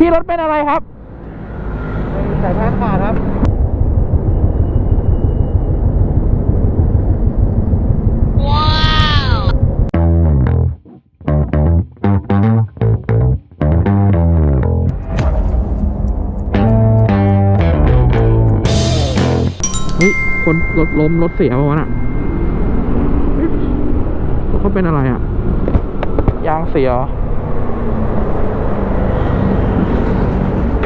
พี่รถเป็นอะไรครับ สายพานขาดครับเฮ้ย คนรถล้มรถเสียป่าวะน่ะเฮ้ยรถเขาเป็นอะไรอะ ยางเสีย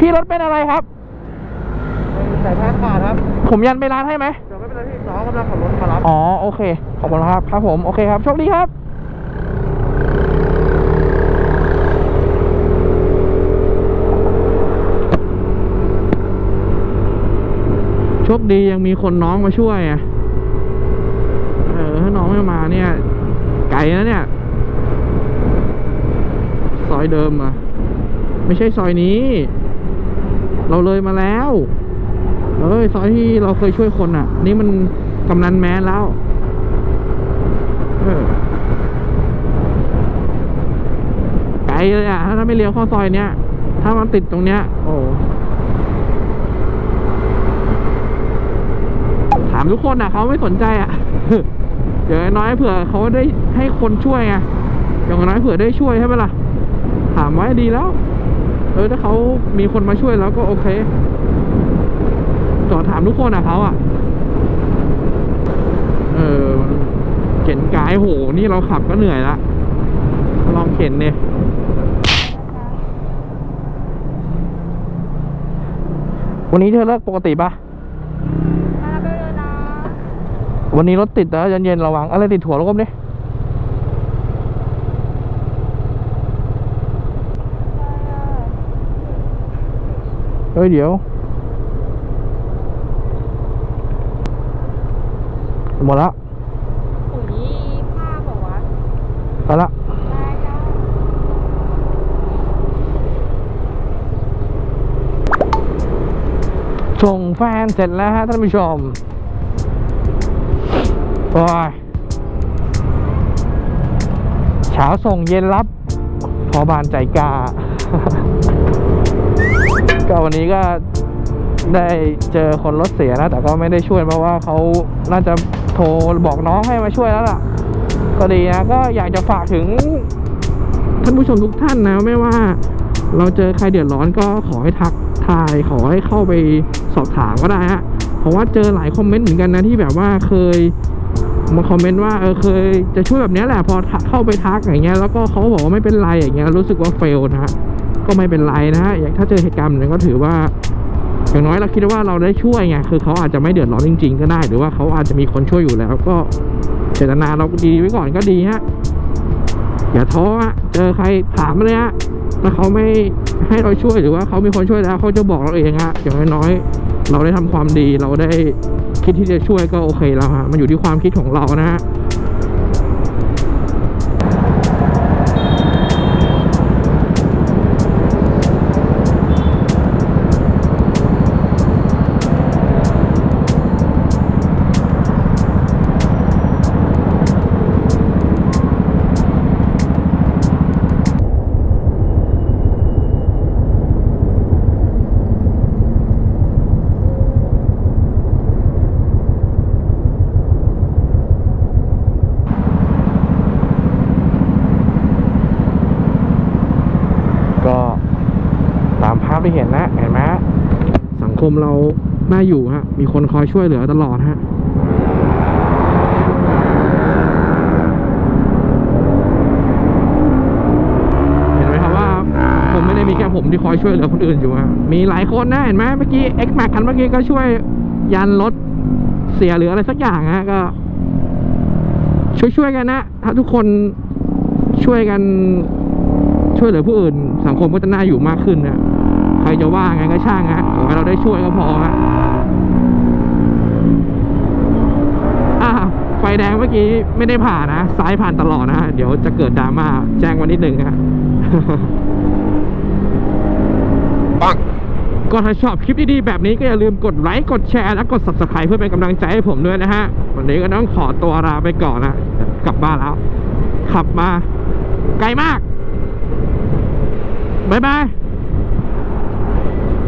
เห รอพี่รถเป็นอะไรครับ สายพานขาดครับผมยันไปร้านให้ไหม เดี๋ยวไม่เป็นไรพี่น้องกำลังขับรถมารับ อ๋อ โอเค ขอบคุณครับ ครับผม โอเคครับ โชคดีครับ โชคดียังมีคนน้องมาช่วยอะเออ ถ้าน้องไม่มาเนี่ย ไกลนะเนี่ย ซอยเดิมอะ ไม่ใช่ซอยนี้ เราเลยมาแล้วเอ้ยซอยที่เราเคยช่วยคนอะ นี่มันกำนันแมนแล้วไกลเลยอะ ถ้าไม่เลี้ยวเข้าซอยเนี้ย ถ้ามันติดตรงเนี้ย โอ้ถามทุกคนอะเขาไม่สนใจอะอย่างน้อยเผื่อเขาได้ให้คนช่วยไงอย่างน้อยเผื่อได้ช่วยใช่ไหมล่ะ ถามไว้ดีแล้ว เออถ้าเขามีคนมาช่วยแล้วก็โอเค จอดถามทุกคนอะเขาอะ เออเข็นกายโห นี่เราขับก็เหนื่อยละลองเข็นเนี่ยวันนี้เธอเลิกปกติปะมาไปเลยนะวันนี้รถติดนะเย็นๆระวังอะไรติดหัวลูกอมดิ เฮ้ยเดี๋ยว หมดละปุ๋ยผ้าบอกว่าไปละได้จ้าส่งแฟนเสร็จแล้วฮะท่านผู้ชมโอ้ยเช้าส่งเย็นรับ พอบานใจกล้า ก็วันนี้ก็ได้เจอคนรถเสียนะ แต่ก็ไม่ได้ช่วยเพราะว่าเขาน่าจะโทรบอกน้องให้มาช่วยแล้วล่ะ ก็ดีนะ ก็อยากจะฝากถึงท่านผู้ชมทุกท่านนะไม่ว่า เราเจอใครเดือดร้อนก็ขอให้ทักทายขอให้เข้าไปสอบถามก็ได้ฮะเพราะว่าเจอหลายคอมเมนต์เหมือนกันนะที่แบบว่าเคยมาคอมเมนต์ว่าเออเคยจะช่วยแบบนี้แหละพอเข้าไปทักอย่างเงี้ยแล้วก็เขาบอกว่าไม่เป็นไรอย่างเงี้ยรู้สึกว่าเฟลนะฮะ ก็ไม่เป็นไรนะฮะอย่างถ้าเจอเหตุการณ์แบบนี้ก็ถือว่า อย่างน้อยเราคิดว่าเราได้ช่วยไงคือเขาอาจจะไม่เดือดร้อนจริง ๆ ก็ได้ หรือว่าเขาอาจจะมีคนช่วยอยู่แล้วก็เจตนาเราดีไว้ก่อนก็ดีฮะอย่าท้อฮะเจอใครถามเลยฮะถ้าเขาไม่ให้เราช่วยหรือว่าเขามีคนช่วยแล้วเขาจะบอกเราเองฮะอย่างน้อยๆเราได้ทำความดีเราได้คิดที่จะช่วยก็โอเคแล้วฮะมันอยู่ที่ความคิดของเรานะฮะ คมเราน่าอยู่ฮะ มีคนคอยช่วยเหลือตลอดฮะเห็นไหมครับว่าผมไม่ได้มีแค่ผมที่คอยช่วยเหลือคนอื่นอยู่ฮะ มีหลายคนนะเห็นไหมเมื่อกี้ X Max คันเมื่อกี้ก็ช่วยยันรถเสียหรืออะไรสักอย่างฮะก็ ช่วยๆกันนะ ถ้าทุกคนช่วยกันช่วยเหลือผู้อื่น สังคมก็จะน่าอยู่มากขึ้นนะ ใครจะว่าไงก็ช่างฮะขอให้เราได้ช่วยก็พอฮะอ่าไฟแดงเมื่อกี้ไม่ได้ผ่านนะ ซ้ายผ่านตลอดนะฮะ เดี๋ยวจะเกิดดราม่าแจ้งไวันนิดหนึ่งฮะปังก็ถ้าชอบคลิปดีๆ แบบนี้ก็อย่าลืมกดไลค์ กดแชร์ และกด subscribe เพื่อเป็นกำลังใจให้ผมด้วยนะฮะ วันนี้ก็ต้องขอตัวลาไปก่อนนะ กลับบ้านแล้ว ขับมา ไกลมาก บ๊ายบาย